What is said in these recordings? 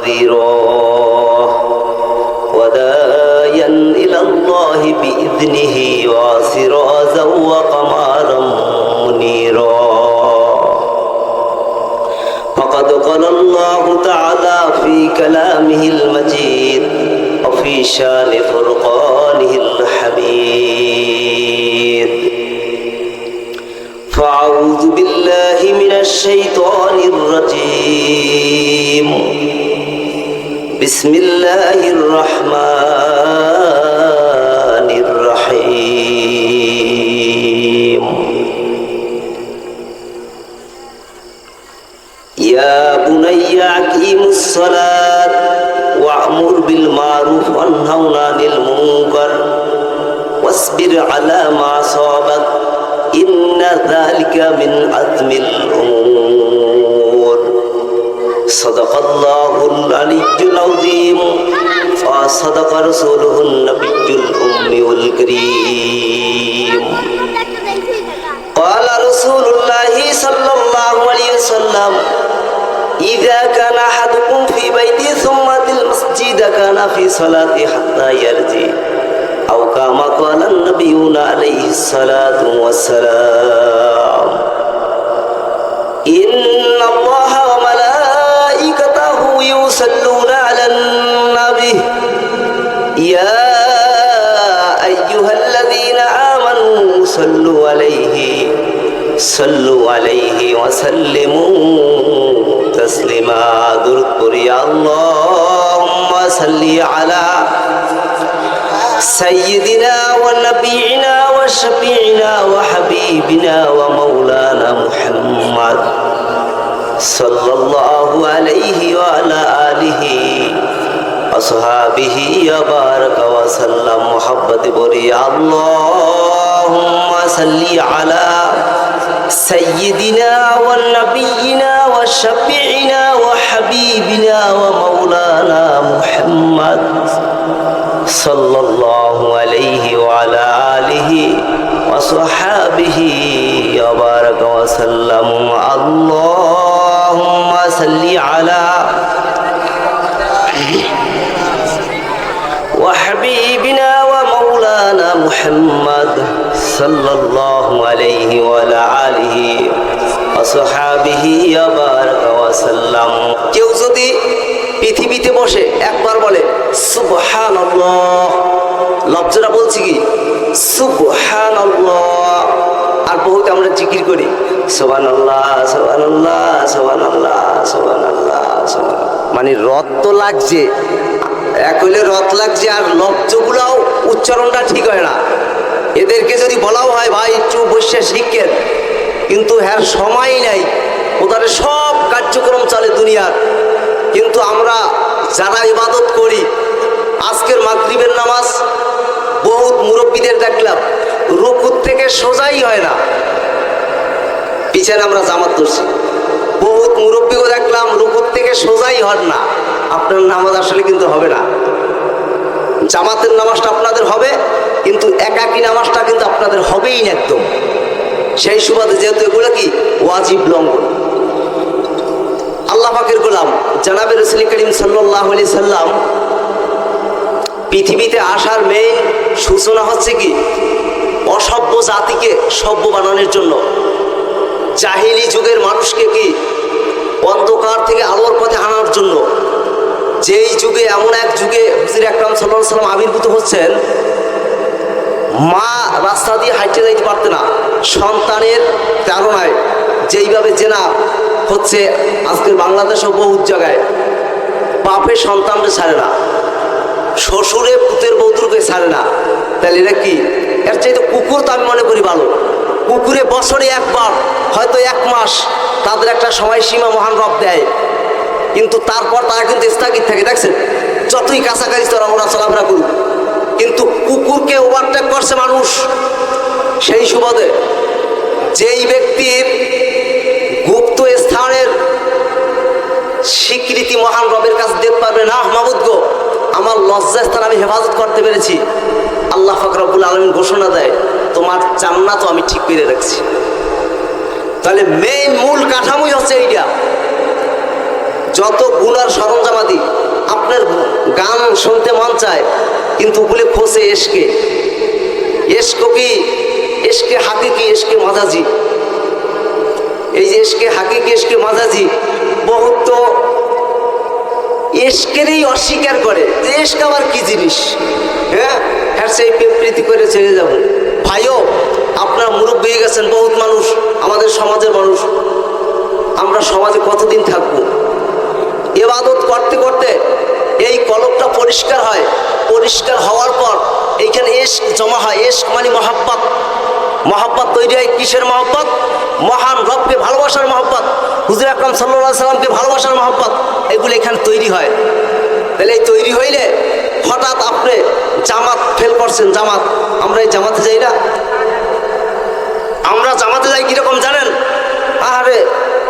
ونذيرا وداعيا إلى الله بإذنه وسراجا وقمرا منيرا. فقد قال الله تعالى في كلامه المجيد وفي شان فرقانه الحميد. فأعوذ بالله من الشيطان الرجيم. بسم الله الرحمن الرحيم. يا بني أقيم الصلاة وأمر بالمعروف وانهوا عن المنكر واصبر على ما أصابك. إن ذلك من عزم الأمور. صدق الله العلي العظيم وصدق رسوله النبي الأمي الكريم قال رسول الله صلى الله عليه وسلم إذا كان أحدكم في بيته ثم أتى المسجد كان في صلاة حتى يرجع أو كما قال النبيون عليه الصلاة والسلام إن الله صلوا عليه صلوا عليه وسلموا تسليما. درد يا اللهم صل على سيدنا ونبينا وشفيعنا وحبيبنا ومولانا محمد صلى الله عليه وعلى آله وصحابه يبارك وسلم محبت بري اللهم صل على سيدنا ونبينا وشفيعنا وحبيبنا ومولانا محمد صلى الله عليه وعلى آله وصحابه وبارك وسلم. اللهم صل على وحبيبنا ومولانا محمد صلى الله عليه وعلى آله وصحابه وبارك وسلم কেউ যদি পৃথিবীতে বসে একবার বলে সুবহান লব্জরা বলছি কি সুবহান আর বহুত আমরা জিকির করি সোবান আল্লাহ সোবান আল্লাহ সোবান আল্লাহ সোবান আল্লাহ সোবান মানে রথ তো লাগছে এক হইলে রথ লাগছে আর লব্জগুলাও উচ্চারণটা ঠিক হয় না এদেরকে যদি বলাও হয়, ভাই, চুপ বসে শিখেন। কিন্তু হ্যাঁ সময় নাই। ওদের সব কার্যক্রম চলে দুনিয়ার। কিন্তু আমরা যারা ইবাদত করি, আজকের মাগরিবের নামাজ বহুত মুরব্বীদের দেখলাম, রুকুর থেকে সোজাই হয় না। পিছনে আমরা জামাত ধরছি। বহুত মুরব্বীও দেখলাম, রুকুর থেকে সোজাই হন না। আপনার নামাজ আসলে কিন্তু হবে না। জামাতের নামাজটা আপনাদের হবে কিন্তু একাকি নামাজটা কিন্তু আপনাদের হবেই একদম। সেই সুবাদে যেহেতু এগুলো কি? ওয়াজিব লঙ্ঘন। আল্লাহ পাকের গোলাম জানাবে রসুল করিম সাল্লাহ আলি সাল্লাম, পৃথিবীতে আসার মেইন সূচনা হচ্ছে কি? অসভ্য জাতিকে সভ্য বানানোর জন্য। জাহিলি যুগের মানুষকে কি? অন্ধকার থেকে আলোর পথে আনার জন্য। যেই যুগে এমন এক যুগে হুজির আকরাম সাল্লাহ সাল্লাম আবির্ভূত হচ্ছেন মা রাস্তা দিয়ে হাইটে যাইতে পারতে না। সন্তানের তাড়নায় যেইভাবে জেনা হচ্ছে আজকের বাংলাদেশও বহু জায়গায়, বাপের সন্তানকে ছাড়ে না, শ্বশুরে পুতের বৌদুরকে ছাড়ে না। তাহলে এটা কি? এর চাইতে কুকুর তো আমি মনে করি ভালো। কুকুরে বছরে একবার, হয়তো এক মাস তাদের একটা সময়সীমা মহান রব দেয়। কিন্তু তারপর তারা কিন্তু স্থগিত থাকে। দেখছেন? যতই কাছাকাছি তারা ওরা চলাফেরা করুক। কিন্তু কুকুরকে ওভারটেক করছে মানুষ। সেই সুবাদে যেই ব্যক্তির গুপ্ত স্থানের স্বীকৃতি মহান রবের কাছে দেখতে পারবে, না, মাহমুদ গো, আমার লজ্জা স্থান আমি হেফাজত করতে পেরেছি। আল্লাহ ফকরবুল আলমিন ঘোষণা দেয়, তোমার জান্নাতও আমি ঠিক করে রাখছি। তাহলে মেইন মূল কাঠামোই হচ্ছে এইটা। যত গুনার সরঞ্জামাদি আপনার গান শুনতে মন চায় কিন্তু বলে খোসে এসকে। এসকো কি? এসকে হাকিকি এসকে মাজাজি এই যে এসকে হাকিকি এসকে মাজাজি বহুত তো এসকেরই অস্বীকার করে যে এসক আবার কি জিনিস? হ্যাঁ? হ্যাঁ সেই প্রীতি করে ছেড়ে যাব। ভাইও, আপনার মুরব্বী গেছেন বহুত মানুষ, আমাদের সমাজের মানুষ। আমরা সমাজে কতদিন থাকব? এবাদত করতে করতে এই কলকটা পরিষ্কার হয়। পরিষ্কার হওয়ার পর এইখানে এস জমা হয়, এস মানে মহাব্বত। মহাব্বত তৈরি হয় কিসের মহাব্বত? মহান রবকে ভালোবাসার মহাব্বত, হুজুর আকরাম সাল্লাহ সাল্লামকে ভালোবাসার মহাব্বত, এগুলো এখানে তৈরি হয়। তাহলে এই তৈরি হইলে হঠাৎ আপনি জামাত ফেল করছেন, জামাত। আমরা এই জামাতে যাই না? আমরা জামাতে যাই কীরকম জানেন? আরে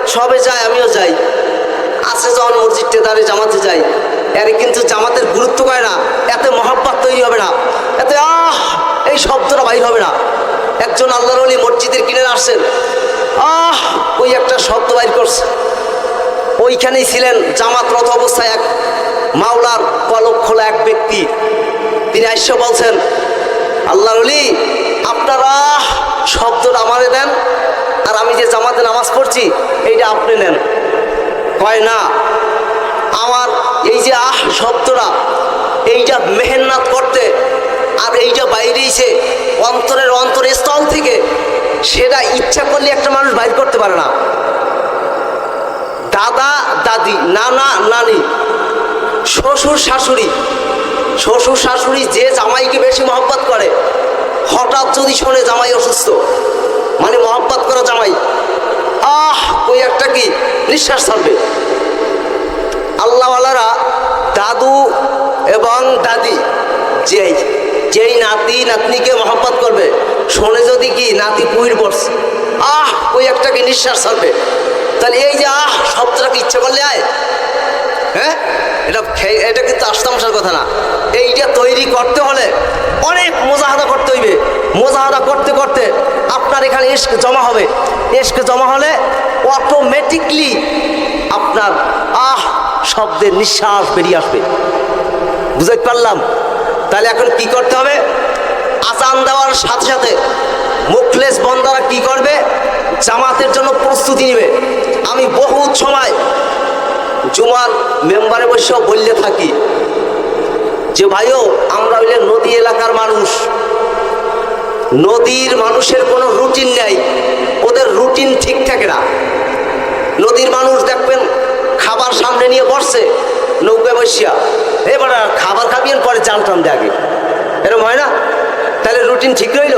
সবে যায়, আমিও যাই। আছে যখন মসজিদতে দাঁড়িয়ে জামাতে যাই। এর কিন্তু জামাতের গুরুত্ব করে না, এতে মহাব্বত তৈরি হবে না। এতে আহ, এই শব্দটা বাইর হবে না। একজন আল্লাহর আলী মসজিদের কিনে আসছেন, আহ, ওই একটা শব্দ বাইর করছে। ওইখানেই ছিলেন জামাতরত অবস্থায় এক মাওলার কলক খোলা এক ব্যক্তি। তিনি আইসা বলছেন, আল্লাহর অলি আপনারা শব্দটা আমারে দেন, আর আমি যে জামাতে নামাজ পড়ছি, এইটা আপনি নেন। কয়, না, আমার এই যে আহ, শব্দটা, এইটা মেহেন্নাত করতে আর এইটা বাইরেইছে অন্তরের অন্তর স্থল থেকে সেটা ইচ্ছা করলে একটা মানুষ বাইর করতে পারে না। দাদা, দাদি, নানা, নানি, শ্বশুর, শাশুড়ি শ্বশুর, শাশুড়ি যে জামাইকে বেশি মহব্বত করে, হঠাৎ যদি শোনে জামাই অসুস্থ মানে মহব্বত করা জামাই, আহ, ওই একটা কি নিঃশ্বাস ছাড়বে। আল্লাহওয়ালারা দাদু এবং দাদি, যেই যেই নাতি নাতনিকে মহব্বত করবে, শোনে যদি কি নাতি পুইর পড়ছে আহ, ওই একটাকে নিঃশ্বাস ছাড়বে। তাহলে এই যে আহ শব্দটাকে ইচ্ছা করলে আয়? হ্যাঁ? এটা এটা কিন্তু আস্তামশার কথা না। এইটা তৈরি করতে হলে অনেক মোজাহাদা করতে হইবে। মোজাহাদা করতে করতে আপনার এখানে এসকে জমা হবে। এসকে জমা হলে অটোমেটিকলি আপনার শব্দের নিঃশ্বাস বেরিয়ে আসবে। বুঝতে পারলাম? তাহলে এখন কি করতে হবে? আজান দেওয়ার সাথে সাথে মুখলেস বন্দারা কি করবে? জামাতের জন্য প্রস্তুতি নেবে। আমি বহুত সময় জুমার মেম্বারে বসেও বললে থাকি যে, ভাইও, আমরা হইলে নদী এলাকার মানুষ। নদীর মানুষের কোনো রুটিন নেই। ওদের রুটিন ঠিক থাকে না। নদীর মানুষ সামনে নিয়ে বসছে, নৌকায় বসিয়া। এবার খাবার খাবিয়ে পরে জাল টান আগে। এরকম হয় না? তাহলে রুটিন ঠিক রইল?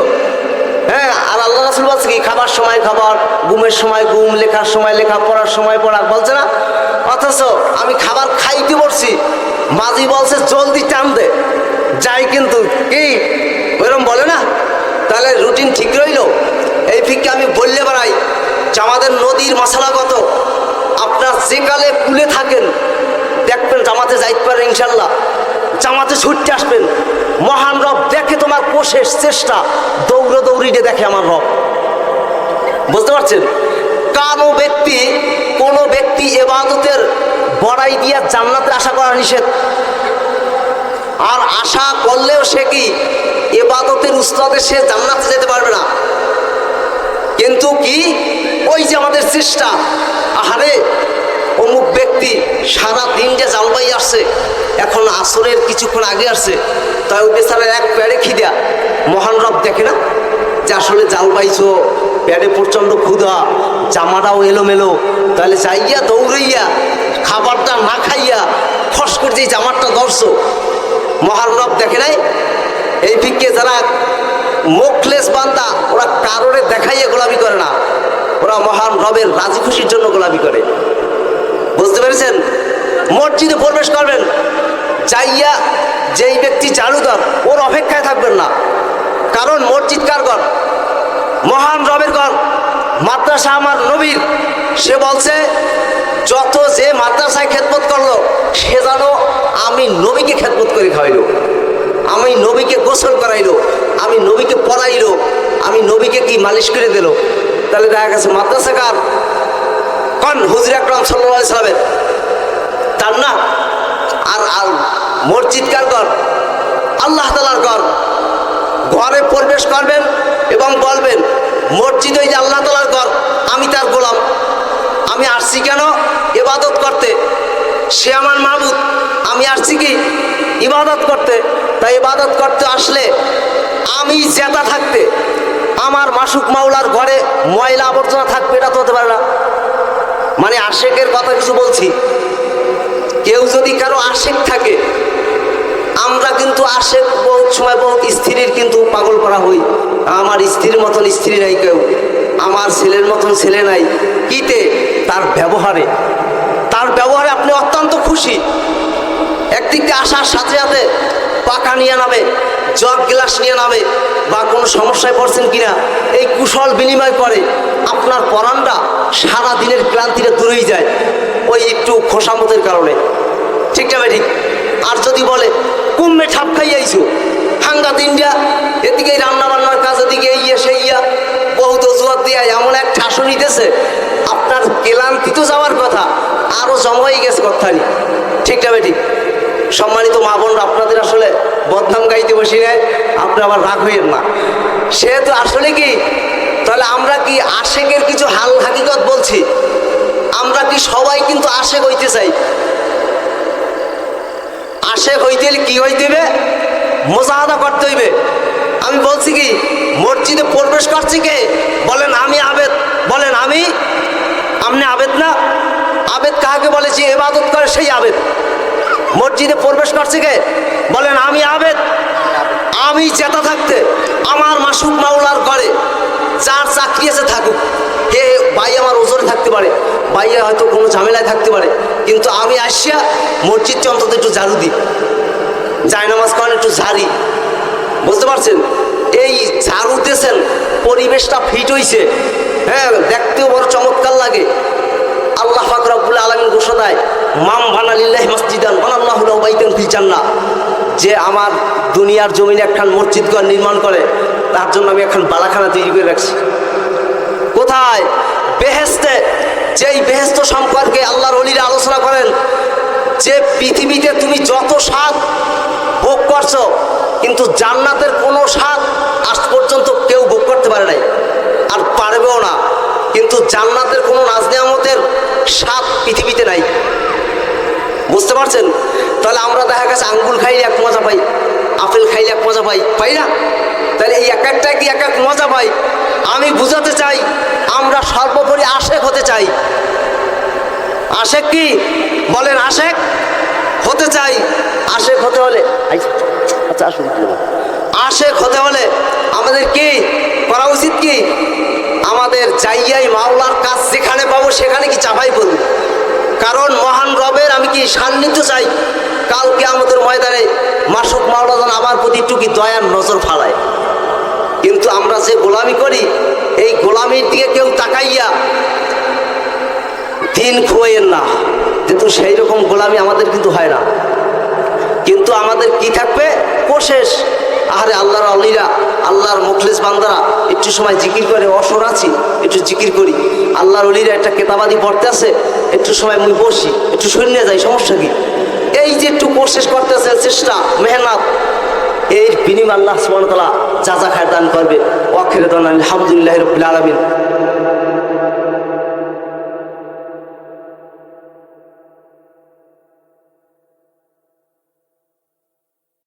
হ্যাঁ আর আল্লাহ রাসুল বলছে কি, খাবার সময় খাবার, ঘুমের সময় ঘুম, লেখার সময় লেখা, পড়ার সময় পড়া, বলছে না? অথচ আমি খাবার খাইতে বসছি। মাঝি বলছে, জলদি টান দে। যাই কিন্তু কি ওইরকম বলে না? তাহলে রুটিন ঠিক রইল? এই ফিককে আমি বললে বেড়াই, যে আমাদের নদীর মশলাগত আপনার যে কালে কুলে থাকেন, দেখবেন জামাতে যাইতে পারেন ইনশাল্লাহ জামাতে ছুটতে আসবেন। মহান রব দেখে তোমার কোশেষ চেষ্টা, দৌড়ে দৌড়িতে দেখে আমার রব। বুঝতে পারছেন? কারও ব্যক্তি, কোনো ব্যক্তি এবাদতের বড়াই দিয়া জান্নাতে আশা করা নিষেধ। আর আশা করলেও সে কি এবাদতের উস্তাদে সে জান্নাতে যেতে পারবে না? কিন্তু কি? ওই যে আমাদের চেষ্টা। আহারে অমুক ব্যক্তি সারা দিন যে জালবাই আসছে, এখন আসরের কিছুক্ষণ আগে আসছে, তাই ওই বেচারের এক প্যাড়ে খিদা। মহান রব দেখে না যে আসলে জাল প্যাডে প্রচণ্ড ক্ষুধা, জামাটাও এলোমেলো। তাহলে যাইয়া দৌড়াইয়া, খাবারটা না খাইয়া খস করে যে জামারটা ধরছো। মহান রব দেখে নাই? এই ভিক্ষে যারা মুখলেস বান্দা, ওরা কারোরে দেখাইয়া গোলামি করে না। ওরা মহান রবের রাজি খুশির জন্য গোলামি করে। বুঝতে পেরেছেন? মসজিদে প্রবেশ করবেন যাইয়া যেই ব্যক্তি জালুদার ওর অপেক্ষায় থাকবেন না। কারণ মসজিদ কার ঘর? মহান রবের ঘর। মাদ্রাসা আমার নবীর। সে বলছে, যত যে মাদ্রাসায় খেদমত করল, সে যেন আমি নবীকে খেদমত করে খাওয়াইলো। আমি নবীকে গোসল করাইলো। আমি নবীকে পড়াইলো। আমি নবীকে কি মালিশ করে দিল? তাহলে দেখা গেছে মাদ্রাসা কার? কন হুজুর আকরাম সাল্লাহ সাল্লামের? তার না আর আর মসজিদ কার ঘর? আল্লাহ তালার ঘর। ঘরে প্রবেশ করবেন এবং বলবেন, মসজিদ ওই যে আল্লাহ তালার ঘর, আমি তার গোলাম। আমি আসছি কেন? ইবাদত করতে। সে আমার মাবুদ। আমি আসছি কি? ইবাদত করতে। তাই ইবাদত করতে আসলে আমি জেতা থাকতে, আমার মাসুক মাওলার ঘরে ময়লা আবর্জনা থাকবে, এটা তো হতে পারে না। মানে আশেকের কথা কিছু বলছি। কেউ যদি কারও আশেক থাকে, আমরা কিন্তু আশেক বহুত সময় বহুত স্ত্রীর কিন্তু পাগল করা হই। আমার স্ত্রীর মতন স্ত্রী নাই কেউ, আমার ছেলের মতন ছেলে নাই। কিতে? তার ব্যবহারে। তার ব্যবহারে আপনি অত্যন্ত খুশি। একদিক দিয়ে আসার সাথে সাথে পাকা নিয়ে নামে জগ গ্লাস নিয়ে নামে বা কোনো সমস্যায় পড়ছেন কিনা, এই কুশল বিনিময় করে আপনার পরানটা সারা দিনের ক্লান্তিটা দূরেই যায়, ওই একটু খোসামতের কারণে। ঠিক না ঠিক আর যদি বলে, কুম্মে ঠাপ খাইয়াইছো, হাঙ্গাত ইন্ডিয়া এদিকে রান্না বান্নার কাজ এদিকে ইয়ে সেই ইয়া, বহুত অজুহাত দিয়ে এমন এক ঠাসু নিতেছে, আপনার ক্লান্তি তো যাওয়ার কথা আরও জমাই গেছে কথানি ঠিক না ঠিক সম্মানিত মা বোনরা, আপনাদের আসলে বদনাম গাইতে বসি নেয় আপনি আবার রাগ হইয়েন না। সেহেতু আসলে কি, তাহলে আমরা কি আশেকের কিছু হাল হাকিকত বলছি? আমরা কি সবাই কিন্তু আশেক হইতে চাই? আশেক হইতে কি হইতে হবে মোজাহাদা করতে হইবে। আমি বলছি কি, মসজিদে প্রবেশ করছি কে? বলেন আমি আবেদ। বলেন আমি? আপনি আবেদ না? আবেদ কাকে বলেছি এবাদত করে? সেই আবেদ। মসজিদে প্রবেশ করছে কে? বলেন, আমি আবেদ। আমি চেতা থাকতে আমার মাসুক মাওলার ঘরে যার চাকরি আছে থাকুক। কে ভাই, আমার ওজনে থাকতে পারে। বাইরে হয়তো কোনো ঝামেলায় থাকতে পারে। কিন্তু আমি আসিয়া মসজিদটা অন্তত একটু ঝাড়ু দিই। যায় নামাজ করেন একটু ঝাড়ি। বুঝতে পারছেন? এই ঝাড়ু দিয়েছেন, পরিবেশটা ফিট হইছে। হ্যাঁ দেখতেও বড় চমৎকার লাগে। আল্লাহ ফাকরাবুল আলমিন ঘোষণা দেয় মাম বানালিল্লাহ মসজিদান বানাল্লাহ বাইতেন ফিল জান্নাহ। যে আমার দুনিয়ার জমিনে একখান মসজিদ ঘর নির্মাণ করে, তার জন্য আমি এখন বালাখানা তৈরি করে রাখছি। কোথায়? বেহেস্তে যেই বেহেস্ত সম্পর্কে আল্লাহর অলিরা আলোচনা করেন, যে পৃথিবীতে তুমি যত স্বাদ ভোগ করছ, কিন্তু জান্নাতের কোনো স্বাদ আজ পর্যন্ত কেউ ভোগ করতে পারে নাই। আর পারবেও না। কিন্তু জান্নাতের কোনো নাজনিয়ামতের স্বাদ পৃথিবীতে নাই। বুঝতে পারছেন? তাহলে আমরা দেখা গেছে আঙ্গুল খাইলে এক মজা পাই, আপেল খাইলে এক মজা পাই পাই না? তাহলে এই এক একটা কি এক এক মজা পাই? আমি বুঝাতে চাই, আমরা সর্বোপরি আশেক হতে চাই। আশেক কি? বলেন আশেক। হতে চাই। আশেক হতে হলে আচ্ছা আসুন আশেক হতে হলে আমাদের কি করা উচিত কি? আমাদের যাইয়াই মাওলার কাজ যেখানে পাবো সেখানে কি চাপাই পড়ব? কারণ কি সান্নিধ্য চাই। কালকে আমাদের ময়দানে মাসুক মাওলা যেন আমার প্রতি টুকি দয়ার নজর ফালায়। কিন্তু আমরা যে গোলামি করি, এই গোলামির দিকে কেউ তাকাইয়া দিন খোয়েন না। কিন্তু সেই রকম গোলামি আমাদের কিন্তু হয় না। কিন্তু আমাদের কি থাকবে? কোশেষ আহারে আল্লাহর আল্লিরা আল্লাহর মুখলেস বান্দারা একটু সময় জিকির করে, অসর আছি, একটু জিকির করি। আল্লাহর অলিরা একটা কেতাবাদি পড়তে আছে, একটু সময় মুই বসি, একটু শূন্য যাই, সমস্যা কি? এই যে একটু কোশেষ করতে আছে, চেষ্টা, মেহনত। এর বিনিময় আল্লাহ তাআলা যা যা খায় দান করবে। ওয়াখির দান আলহামদুলিল্লাহি রাব্বিল আলামিন।